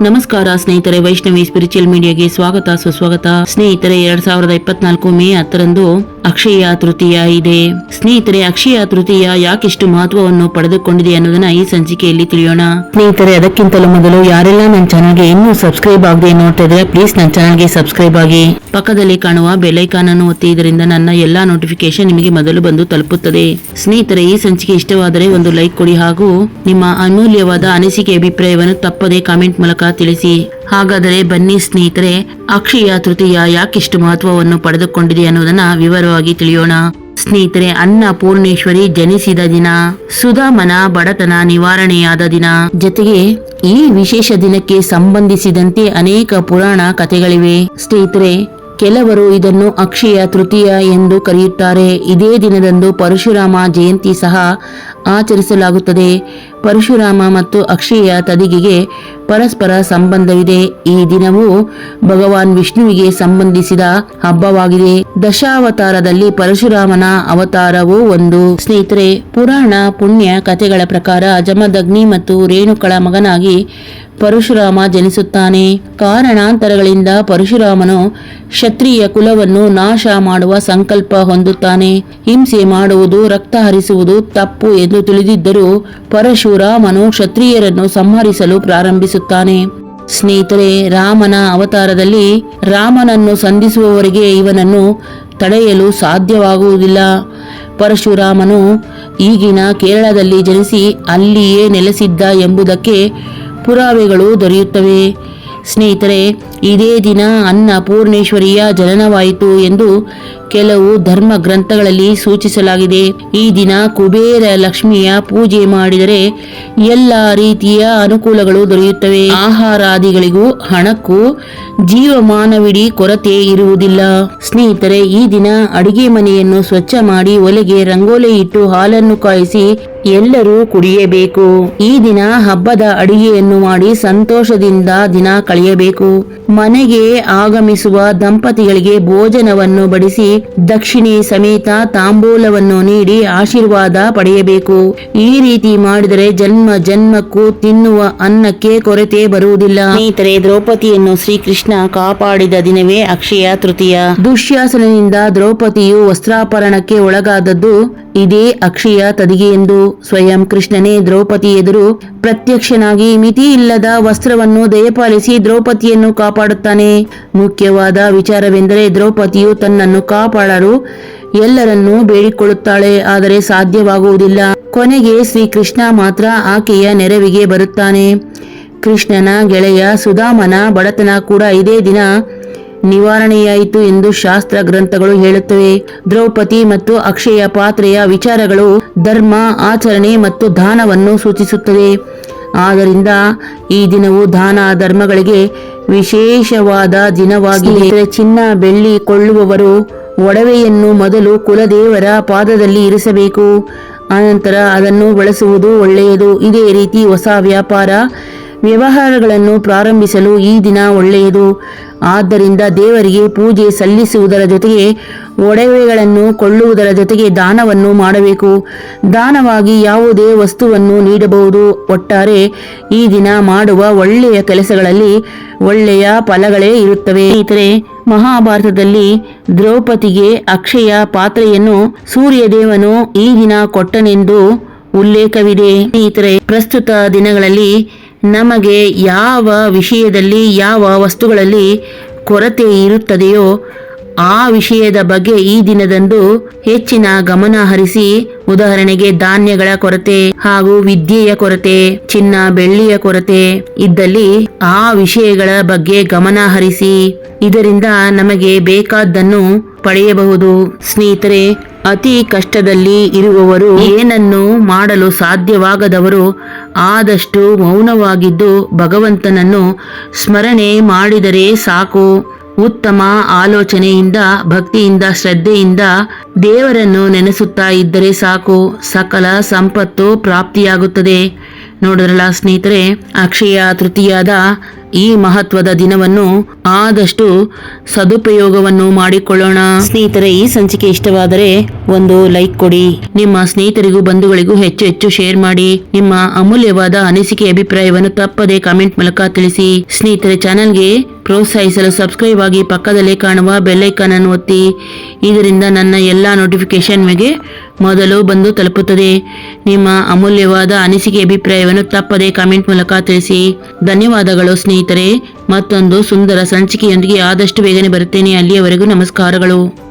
ನಮಸ್ಕಾರ ಸ್ನೇಹಿತರೆ ವೈಷ್ಣವಿ ಸ್ಪಿರಿಚುವಲ್ ಮೀಡಿಯಾಗೆ ಸ್ವಾಗತ ಸುಸ್ವಾಗತ. ಸ್ನೇಹಿತರೆ ಎರಡ್ ಸಾವಿರದ ಇಪ್ಪತ್ನಾಲ್ಕು ಮೇ ಹತ್ತರಂದು ಅಕ್ಷಯ ತೃತೀಯ ಇದೆ. ಸ್ನೇಹಿತರೆ, ಅಕ್ಷಯ ತೃತೀಯ ಯಾಕಿಷ್ಟು ಮಹತ್ವವನ್ನು ಪಡೆದುಕೊಂಡಿದೆ ಅನ್ನೋದನ್ನ ಈ ಸಂಚಿಕೆಯಲ್ಲಿ ತಿಳಿಯೋಣ. ಸ್ನೇಹಿತರೆ, ಅದಕ್ಕಿಂತಲೂ ಮೊದಲು ಯಾರೆಲ್ಲ ನನ್ನ ಚಾನಲ್ಗೆ ಇನ್ನೂ ಸಬ್ಸ್ಕ್ರೈಬ್ ಆಗದೆ ನೋಡ್ತಾ ಇದ್ರೆ ಪ್ಲೀಸ್ ನನ್ನ ಚಾನಲ್ಗೆ ಸಬ್ಸ್ಕ್ರೈಬ್ ಆಗಿ. ಪಕ್ಕದಲ್ಲಿ ಕಾಣುವ ಬೆಲೈಕಾನ್ ಅನ್ನು ಒತ್ತಿ, ಇದರಿಂದ ನನ್ನ ಎಲ್ಲಾ ನೋಟಿಫಿಕೇಶನ್ ನಿಮಗೆ ಮೊದಲು ಬಂದು ತಲುಪುತ್ತದೆ. ಸ್ನೇಹಿತರೆ, ಈ ಸಂಚಿಕೆ ಇಷ್ಟವಾದರೆ ಒಂದು ಲೈಕ್ ಕೊಡಿ ಹಾಗೂ ನಿಮ್ಮ ಅಮೂಲ್ಯವಾದ ಅನಿಸಿಕೆ ಅಭಿಪ್ರಾಯವನ್ನು ತಪ್ಪದೆ ಕಾಮೆಂಟ್ ಮೂಲಕ ತಿಳಿಸಿ. ಹಾಗಾದರೆ ಬನ್ನಿ ಸ್ನೇಹಿತರೆ, ಅಕ್ಷಯ ತೃತೀಯ ಯಾಕಿಷ್ಟು ಮಹತ್ವವನ್ನು ಪಡೆದುಕೊಂಡಿದೆ ಅನ್ನೋದನ್ನ ವಿವರವಾಗಿ ತಿಳಿಯೋಣ. ಸ್ನೇಹಿತರೆ, ಅನ್ನ ಪೂರ್ಣೇಶ್ವರಿ ಜನಿಸಿದ ದಿನ, ಸುಧಾಮನ ಬಡತನ ನಿವಾರಣೆಯಾದ ದಿನ. ಜೊತೆಗೆ, ಈ ವಿಶೇಷ ದಿನಕ್ಕೆ ಸಂಬಂಧಿಸಿದಂತೆ ಅನೇಕ ಪುರಾಣ ಕಥೆಗಳಿವೆ. ಸ್ನೇಹಿತರೆ, ಕೆಲವರು ಇದನ್ನು ಅಕ್ಷಯ ತೃತೀಯ ಎಂದು ಕರೆಯುತ್ತಾರೆ. ಇದೇ ದಿನದಂದು ಪರಶುರಾಮ ಜಯಂತಿ ಸಹ ಆಚರಿಸಲಾಗುತ್ತದೆ. ಪರಶುರಾಮ ಮತ್ತು ಅಕ್ಷಯ ತದಿಗೆಗೆ ಪರಸ್ಪರ ಸಂಬಂಧವಿದೆ ಈ ದಿನವು ಭಗವಾನ್ ವಿಷ್ಣುವಿಗೆ ಸಂಬಂಧಿಸಿದ ಹಬ್ಬವಾಗಿದೆ. ದಶಾವತಾರದಲ್ಲಿ ಪರಶುರಾಮನ ಅವತಾರವೂ ಒಂದು. ಸ್ನೇಹಿತರೆ, ಪುರಾಣ, ಪುಣ್ಯ ಕಥೆಗಳ ಪ್ರಕಾರ ಜಮದಗ್ನಿ ಮತ್ತು ರೇಣುಕಳ ಮಗನಾಗಿ ಪರಶುರಾಮ ಜನಿಸುತ್ತಾನೆ. ಕಾರಣಾಂತರಗಳಿಂದ ಪರಶುರಾಮನು ಕ್ಷತ್ರಿಯ ಕುಲವನ್ನು ನಾಶ ಮಾಡುವ ಸಂಕಲ್ಪ ಹೊಂದುತ್ತಾನೆ. ಹಿಂಸೆ ಮಾಡುವುದು, ರಕ್ತ ಹರಿಸುವುದು ತಪ್ಪು ಎಂದು ತಿಳಿದಿದ್ದರೂ ಪರಶುರಾಮನು ಕ್ಷತ್ರಿಯರನ್ನು ಸಂಹರಿಸಲು ಪ್ರಾರಂಭಿಸುತ್ತಾನೆ. ಸ್ನೇಹಿತರೆ, ರಾಮನ ಅವತಾರದಲ್ಲಿ ರಾಮನನ್ನು ಸಂಧಿಸುವವರೆಗೆ ಇವನನ್ನು ತಡೆಯಲು ಸಾಧ್ಯವಾಗುವುದಿಲ್ಲ. ಪರಶುರಾಮನು ಈಗಿನ ಕೇರಳದಲ್ಲಿ ಜನಿಸಿ ಅಲ್ಲಿಯೇ ನೆಲೆಸಿದ್ದ ಎಂಬುದಕ್ಕೆ ಪುರಾವೆಗಳು ದೊರೆಯುತ್ತವೆ. ಸ್ನೇಹಿತರೆ, ಇದೇ ದಿನ ಅನ್ನಪೂರ್ಣೇಶ್ವರಿಯ ಜನನವಾಯಿತು ಎಂದು ಕೆಲವು ಧರ್ಮ ಗ್ರಂಥಗಳಲ್ಲಿ ಸೂಚಿಸಲಾಗಿದೆ. ಈ ದಿನ ಕುಬೇರ ಲಕ್ಷ್ಮಿಯ ಪೂಜೆ ಮಾಡಿದರೆ ಎಲ್ಲ ರೀತಿಯ ಅನುಕೂಲಗಳು ದೊರೆಯುತ್ತವೆ. ಆಹಾರಾದಿಗಳಿಗೂ ಹಣಕ್ಕೂ ಜೀವಮಾನವಿಡೀ ಕೊರತೆ ಇರುವುದಿಲ್ಲ. ಸ್ನೇಹಿತರೆ, ಈ ದಿನ ಅಡಿಗೆ ಮನೆಯನ್ನು ಸ್ವಚ್ಛ ಮಾಡಿ ಒಲೆಗೆ ರಂಗೋಲಿ ಇಟ್ಟು ಹಾಲನ್ನು ಕಾಯಿಸಿ ಎಲ್ಲರೂ ಕುಡಿಯಬೇಕು. ಈ ದಿನ ಹಬ್ಬದ ಅಡಿಗೆಯನ್ನು ಮಾಡಿ ಸಂತೋಷದಿಂದ ದಿನ ಕಳೆಯಬೇಕು. ಮನೆಗೆ ಆಗಮಿಸುವ ದಂಪತಿಗಳಿಗೆ ಭೋಜನವನ್ನು ಬಡಿಸಿ ದಕ್ಷಿಣೆ ಸಮೇತ ತಾಂಬೂಲವನ್ನು ನೀಡಿ ಆಶೀರ್ವಾದ ಪಡೆಯಬೇಕು. ಈ ರೀತಿ ಮಾಡಿದರೆ ಜನ್ಮ ಜನ್ಮಕ್ಕೂ ತಿನ್ನುವ ಅನ್ನಕ್ಕೆ ಕೊರತೆ ಬರುವುದಿಲ್ಲ. ಸ್ನೇಹಿತರೆ, ದ್ರೌಪದಿಯನ್ನು ಶ್ರೀಕೃಷ್ಣ ಕಾಪಾಡಿದ ದಿನವೇ ಅಕ್ಷಯ ತೃತೀಯ. ದುಶ್ಯಾಸನದಿಂದ ದ್ರೌಪದಿಯು ವಸ್ತ್ರಾಪರಣಕ್ಕೆ ಒಳಗಾದದ್ದು ಇದೇ ಅಕ್ಷಯ ತದಿಗೆ ಎಂದು ಸ್ವಯಂ ಕೃಷ್ಣನೇ ದ್ರೌಪದಿ ಎದುರು ಪ್ರತ್ಯಕ್ಷನಾಗಿ ಮಿತಿ ಇಲ್ಲದ ವಸ್ತ್ರವನ್ನು ದಯಪಾಲಿಸಿ ದ್ರೌಪದಿಯನ್ನು ಕಾಪಾಡುತ್ತಾನೆ. ಮುಖ್ಯವಾದ ವಿಚಾರವೆಂದರೆ ದ್ರೌಪದಿಯು ತನ್ನನ್ನು ಕಾಪಾಡಲು ಎಲ್ಲರನ್ನೂ ಬೇಡಿಕೊಳ್ಳುತ್ತಾಳೆ, ಆದರೆ ಸಾಧ್ಯವಾಗುವುದಿಲ್ಲ. ಕೊನೆಗೆ ಶ್ರೀಕೃಷ್ಣ ಮಾತ್ರ ಆಕೆಯ ನೆರವಿಗೆ ಬರುತ್ತಾನೆ. ಕೃಷ್ಣನ ಗೆಳೆಯ ಸುಧಾಮನ ಬಡತನ ಕೂಡ ಇದೇ ದಿನ ನಿವಾರಣೆಯಾಯಿತು ಎಂದು ಶಾಸ್ತ್ರ ಗ್ರಂಥಗಳು ಹೇಳುತ್ತವೆ. ದ್ರೌಪದಿ ಮತ್ತು ಅಕ್ಷಯ ಪಾತ್ರೆಯ ವಿಚಾರಗಳು ಧರ್ಮ, ಆಚರಣೆ ಮತ್ತು ದಾನವನ್ನು ಸೂಚಿಸುತ್ತದೆ ಆದ್ದರಿಂದ ಈ ದಿನವು ದಾನ ಧರ್ಮಗಳಿಗೆ ವಿಶೇಷವಾದ ದಿನವಾಗಿದೆ. ಚಿನ್ನ ಬೆಳ್ಳಿ ಕೊಳ್ಳುವವರು ಒಡವೆಯನ್ನು ಮೊದಲು ಕುಲದೇವರ ಪಾದದಲ್ಲಿ ಇರಿಸಬೇಕು. ಅನಂತರ ಅದನ್ನು ಬಳಸುವುದು ಒಳ್ಳೆಯದು. ಇದೇ ರೀತಿ ಹೊಸ ವ್ಯಾಪಾರ ವ್ಯವಹಾರಗಳನ್ನು ಪ್ರಾರಂಭಿಸಲು ಈ ದಿನ ಒಳ್ಳೆಯದು. ಆದ್ದರಿಂದ ದೇವರಿಗೆ ಪೂಜೆ ಸಲ್ಲಿಸುವುದರ ಜೊತೆಗೆ ಒಡವೆಗಳನ್ನು ಕೊಳ್ಳುವುದರ ಜೊತೆಗೆ ದಾನವನ್ನು ಮಾಡಬೇಕು. ದಾನವಾಗಿ ಯಾವುದೇ ವಸ್ತುವನ್ನು ನೀಡಬಹುದು. ಒಟ್ಟಾರೆ ಈ ದಿನ ಮಾಡುವ ಒಳ್ಳೆಯ ಕೆಲಸಗಳಲ್ಲಿ ಒಳ್ಳೆಯ ಫಲಗಳೇ ಇರುತ್ತವೆ. ಇತರೆ ಮಹಾಭಾರತದಲ್ಲಿ ದ್ರೌಪದಿಗೆ ಅಕ್ಷಯ ಪಾತ್ರೆಯನ್ನು ಸೂರ್ಯದೇವನು ಈ ದಿನ ಕೊಟ್ಟನೆಂದು ಉಲ್ಲೇಖವಿದೆ. ಇತರೆ ಪ್ರಸ್ತುತ ದಿನಗಳಲ್ಲಿ ನಮಗೆ ಯಾವ ವಿಷಯದಲ್ಲಿ, ಯಾವ ವಸ್ತುಗಳಲ್ಲಿ ಕೊರತೆ ಇರುತ್ತದೆಯೋ ಆ ವಿಷಯದ ಬಗ್ಗೆ ಈ ದಿನದಂದು ಹೆಚ್ಚಿನ ಗಮನ ಹರಿಸಿ, ಉದಾಹರಣೆಗೆ ಧಾನ್ಯಗಳ ಕೊರತೆ ಹಾಗೂ ವಿದ್ಯೆಯ ಕೊರತೆ, ಚಿನ್ನ, ಬೆಳ್ಳಿಯ ಕೊರತೆ ಇದ್ದಲ್ಲಿ ಆ ವಿಷಯಗಳ ಬಗ್ಗೆ ಗಮನ ಹರಿಸಿ, ಇದರಿಂದ ನಮಗೆ ಬೇಕಾದ್ದನ್ನು ಪಡೆಯಬಹುದು. ಸ್ನೇಹಿತರೆ ಅತಿ ಕಷ್ಟದಲ್ಲಿ ಇರುವವರು ಏನನ್ನು ಮಾಡಲು ಸಾಧ್ಯವಾಗದವರು ಆದಷ್ಟು ಮೌನವಾಗಿದ್ದು ಭಗವಂತನನ್ನು ಸ್ಮರಣೆ ಮಾಡಿದರೆ ಸಾಕು. ಉತ್ತಮ ಆಲೋಚನೆಯಿಂದ, ಭಕ್ತಿಯಿಂದ, ಶ್ರದ್ಧೆಯಿಂದ ದೇವರನ್ನು ನೆನೆಸುತ್ತಾ ಇದ್ದರೆ ಸಾಕು. ಸಕಲ ಸಂಪತ್ತು ಪ್ರಾಪ್ತಿಯಾಗುತ್ತದೆ. ನೋಡಿದ್ರಲ್ಲ ಸ್ನೇಹಿತರೆ, ಅಕ್ಷಯ ತೃತೀಯಾದ ಈ ಮಹತ್ವದ ದಿನವನ್ನು ಆದಷ್ಟು ಸದುಪಯೋಗವನ್ನು ಮಾಡಿಕೊಳ್ಳೋಣ. ಸ್ನೇಹಿತರೆ, ಈ ಸಂಚಿಕೆ ಇಷ್ಟವಾದರೆ ಒಂದು ಲೈಕ್ ಕೊಡಿ. ನಿಮ್ಮ ಸ್ನೇಹಿತರಿಗೂ ಬಂಧುಗಳಿಗೂ ಹೆಚ್ಚು ಹೆಚ್ಚು ಶೇರ್ ಮಾಡಿ. ನಿಮ್ಮ ಅಮೂಲ್ಯವಾದ ಅನಿಸಿಕೆ ಅಭಿಪ್ರಾಯವನ್ನು ತಪ್ಪದೆ ಕಾಮೆಂಟ್ ಮೂಲಕ ತಿಳಿಸಿ. ಸ್ನೇಹಿತರೆ, ಚಾನೆಲ್ಗೆ ಪ್ರೋತ್ಸಾಹಿಸಲು ಸಬ್ಸ್ಕ್ರೈಬ್ ಆಗಿ ಪಕ್ಕದಲ್ಲೇ ಕಾಣುವ ಬೆಲ್ಲೈಕನ್ ಅನ್ನು ಒತ್ತಿ. ಇದರಿಂದ ನನ್ನ ಎಲ್ಲ ನೋಟಿಫಿಕೇಶನ್ ನಿಮಗೆ ಮೊದಲು ಬಂದು ತಲುಪುತ್ತದೆ. ನಿಮ್ಮ ಅಮೂಲ್ಯವಾದ ಅನಿಸಿಕೆ ಅಭಿಪ್ರಾಯವನ್ನು ತಪ್ಪದೆ ಕಾಮೆಂಟ್ ಮೂಲಕ ತಿಳಿಸಿ. ಧನ್ಯವಾದಗಳು ಸ್ನೇಹಿತರೆ. ಮತ್ತೊಂದು ಸುಂದರ ಸಂಚಿಕೆಯೊಂದಿಗೆ ಆದಷ್ಟು ಬೇಗನೆ ಬರುತ್ತೇನೆ. ಅಲ್ಲಿಯವರೆಗೂ ನಮಸ್ಕಾರಗಳು.